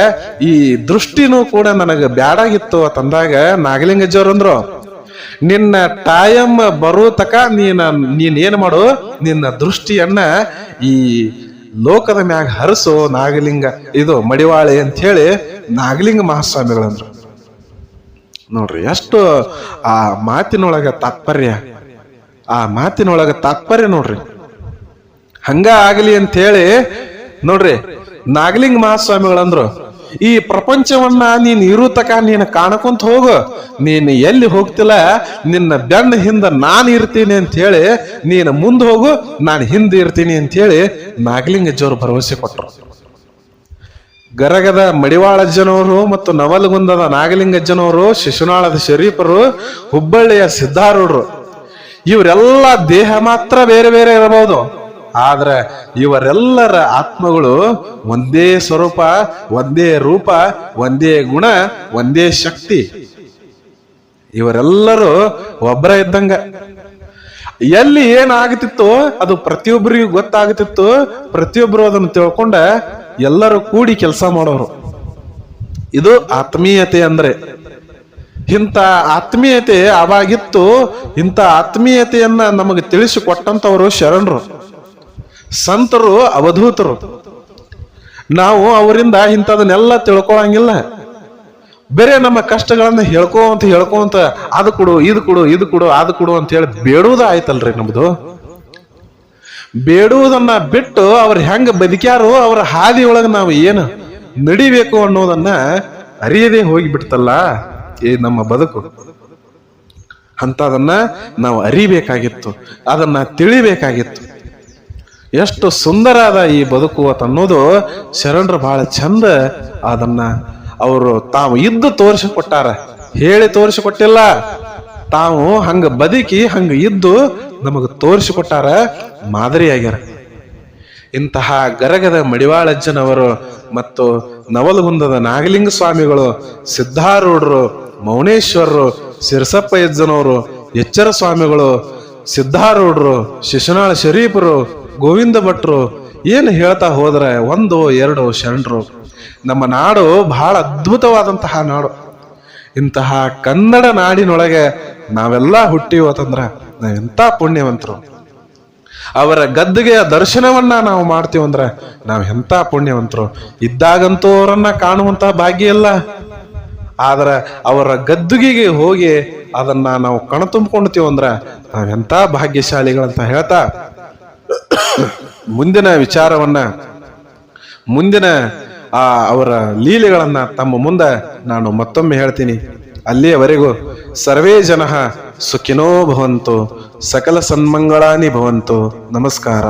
ಈ ದೃಷ್ಟಿನೂ ಕೂಡ ನನಗೆ ಬ್ಯಾಡಾಗಿತ್ತು ಅಂತಂದಾಗ ಅಂದ್ರು ನಿನ್ನ ಟೈಮ್ ಬರೋ ತಕ ನೀನ, ನೀನ್ ಏನ್ ಮಾಡು? ನಿನ್ನ ದೃಷ್ಟಿಯನ್ನ ಈ ಲೋಕದ ಮ್ಯಾಗ ಹರಸು ನಾಗಲಿಂಗ. ಇದು ಮಡಿವಾಳೆ ಅಂತ ಹೇಳಿ ನಾಗಲಿಂಗ ಮಹಾಸ್ವಾಮಿಗಳಂದ್ರು. ನೋಡ್ರಿ ಎಷ್ಟು ಆ ಮಾತಿನೊಳಗ ತಾತ್ಪರ್ಯ, ಆ ಮಾತಿನೊಳಗ ತಾತ್ಪರ್ಯ ನೋಡ್ರಿ. ಹಂಗ ಆಗಲಿ ಅಂತ ಹೇಳಿ ನೋಡ್ರಿ, ನಾಗಲಿಂಗ ಮಹಾಸ್ವಾಮಿಗಳಂದ್ರು, ಈ ಪ್ರಪಂಚವನ್ನ ನೀನ್ ಇರುತಕ ನೀನು ಕಾಣಕೊಂತ ಹೋಗು, ನೀನು ಎಲ್ಲಿ ಹೋಗ್ತಿಲ್ಲ, ನಿನ್ನ ಬೆನ್ನ ಹಿಂದ ನಾನು ಇರ್ತೀನಿ ಅಂತ ಹೇಳಿ ನೀನು ಮುಂದೆ ಹೋಗು, ನಾನು ಹಿಂದೆ ಇರ್ತೀನಿ ಅಂತ ಹೇಳಿ ನಾಗಲಿಂಗಜ್ಜವರು ಭರವಸೆ ಕೊಟ್ಟರು ಗರಗದ ಮಡಿವಾಳಜ್ಜನವರು ಮತ್ತು ನವಲಗುಂದದ ನಾಗಲಿಂಗಜ್ಜನವರು, ಶಿಶುನಾಳದ ಶರೀಫರು, ಹುಬ್ಬಳ್ಳಿಯ ಸಿದ್ಧಾರೂಢರು. ಇವರೆಲ್ಲ ದೇಹ ಮಾತ್ರ ಬೇರೆ ಬೇರೆ ಇರಬಹುದು. ಆದ್ರೆ ಇವರೆಲ್ಲರ ಆತ್ಮಗಳು ಒಂದೇ ಸ್ವರೂಪ, ಒಂದೇ ರೂಪ, ಒಂದೇ ಗುಣ, ಒಂದೇ ಶಕ್ತಿ. ಇವರೆಲ್ಲರೂ ಒಬ್ಬರ ಇದ್ದಂಗ. ಎಲ್ಲಿ ಏನಾಗುತ್ತಿತ್ತು ಅದು ಪ್ರತಿಯೊಬ್ಬರಿಗೂ ಗೊತ್ತಾಗುತ್ತಿತ್ತು. ಪ್ರತಿಯೊಬ್ಬರು ಅದನ್ನು ತಿಳ್ಕೊಂಡ ಎಲ್ಲರೂ ಕೂಡಿ ಕೆಲಸ ಮಾಡೋರು. ಇದು ಆತ್ಮೀಯತೆ ಅಂದ್ರೆ. ಇಂಥ ಆತ್ಮೀಯತೆ ಅವಾಗಿತ್ತು ಇಂಥ ಆತ್ಮೀಯತೆಯನ್ನ ನಮಗೆ ತಿಳಿಸಿಕೊಟ್ಟಂತವರು ಶರಣರು. ಸಂತರು, ಅವಧೂತರು. ನಾವು ಅವರಿಂದ ಇಂಥದನ್ನೆಲ್ಲ ತಿಳ್ಕೊಳಂಗಿಲ್ಲ. ಬೇರೆ ನಮ್ಮ ಕಷ್ಟಗಳನ್ನ ಹೇಳ್ಕೊಂತ ಹೇಳ್ಕೊಂತ ಅದು ಕೊಡು, ಇದು ಕೊಡು ಇದು ಕೊಡು, ಅದು ಕೊಡು ಅಂತ ಹೇಳಿ ಬೇಡುವುದ ಆಯ್ತಲ್ರಿ ನಮ್ದು. ಬೇಡುವುದನ್ನ ಬಿಟ್ಟು ಅವ್ರು ಹೆಂಗ ಬದುಕ್ಯಾರೋ ಅವ್ರ ಹಾದಿ ಒಳಗೆ ನಾವು ಏನು ನಡಿಬೇಕು ಅನ್ನೋದನ್ನ ಅರಿಯದೆ ಹೋಗಿಬಿಡ್ತಲ್ಲ ಏ ನಮ್ಮ ಬದುಕು. ಅಂತದನ್ನ ನಾವು ಅರಿಬೇಕಾಗಿತ್ತು, ಅದನ್ನ ತಿಳಿಬೇಕಾಗಿತ್ತು. ಎಷ್ಟು ಸುಂದರ ಅದ ಈ ಬದುಕು ಅನ್ನೋದು ಶರಣರು ಬಹಳ ಚಂದ ಅದನ್ನ ಅವರು ತಾವು ಇದ್ದು ತೋರಿಸಿಕೊಟ್ಟಾರ. ಹೇಳಿ ತೋರಿಸಿಕೊಟ್ಟಿಲ್ಲ. ತಾವು ಹಂಗ ಬದುಕಿ ಹಂಗ ಇದ್ದು ನಮಗ ತೋರಿಸಿಕೊಟ್ಟಾರ ಮಾದರಿಯಾಗ್ಯಾರ. ಇಂತಹ ಗರಗದ ಮಡಿವಾಳಜ್ಜನವರು ಮತ್ತು ನವಲಗುಂದದ ನಾಗಲಿಂಗ ಸ್ವಾಮಿಗಳು ಸಿದ್ಧಾರೂಢರು, ಮೌನೇಶ್ವರರು ಸಿರಸಪ್ಪ ಯಜ್ಜನವರು ಎಚ್ಚರ ಸ್ವಾಮಿಗಳು, ಸಿದ್ಧಾರೂಢರು, ಶಿಶುನಾಳ ಶರೀಫರು, ಗೋವಿಂದ ಭಟ್ರು ಏನು ಹೇಳ್ತಾ ಹೋದ್ರೆ ಒಂದು, ಎರಡು ಶರಣರು. ನಮ್ಮ ನಾಡು ಬಹಳ ಅದ್ಭುತವಾದಂತಹ ನಾಡು. ಇಂತಹ ಕನ್ನಡ ನಾಡಿನೊಳಗೆ ನಾವೆಲ್ಲ ಹುಟ್ಟಿವತ್ತಂದ್ರ ನಾವೆಂತ ಪುಣ್ಯವಂತರು? ಅವರ ಗದ್ದುಗೆಯ ದರ್ಶನವನ್ನ ನಾವು ಮಾಡ್ತೀವಂದ್ರೆ ನಾವು ಎಂತ ಪುಣ್ಯವಂತರು? ಇದ್ದಾಗಂತೂ ಅವರನ್ನ ಕಾಣುವಂತ ಭಾಗ್ಯ ಇಲ್ಲ. ಆದ್ರೆ ಅವರ ಗದ್ದುಗೆಗೆ ಹೋಗಿ ಅದನ್ನ ನಾವು ಕಣ ತುಂಬಿಕೊಂಡ್ತೀವಂದ್ರ ನಾವೆಂತ ಭಾಗ್ಯಶಾಲಿಗಳಂತ ಹೇಳ್ತಾ, ಮುಂದಿನ ವಿಚಾರವನ್ನ, ಮುಂದಿನ ಆ ಅವರ ಲೀಲೆಗಳನ್ನ ತಮ್ಮ ಮುಂದೆ ನಾನು ಮತ್ತೊಮ್ಮೆ ಹೇಳ್ತೀನಿ. ಅಲ್ಲಿಯವರೆಗೂ ಸರ್ವೇ ಜನ ಸುಖಿನೋ ಭವಂತು ಸಕಲ ಸನ್ಮಂಗಳಾನಿ ಭವಂತು. ನಮಸ್ಕಾರ.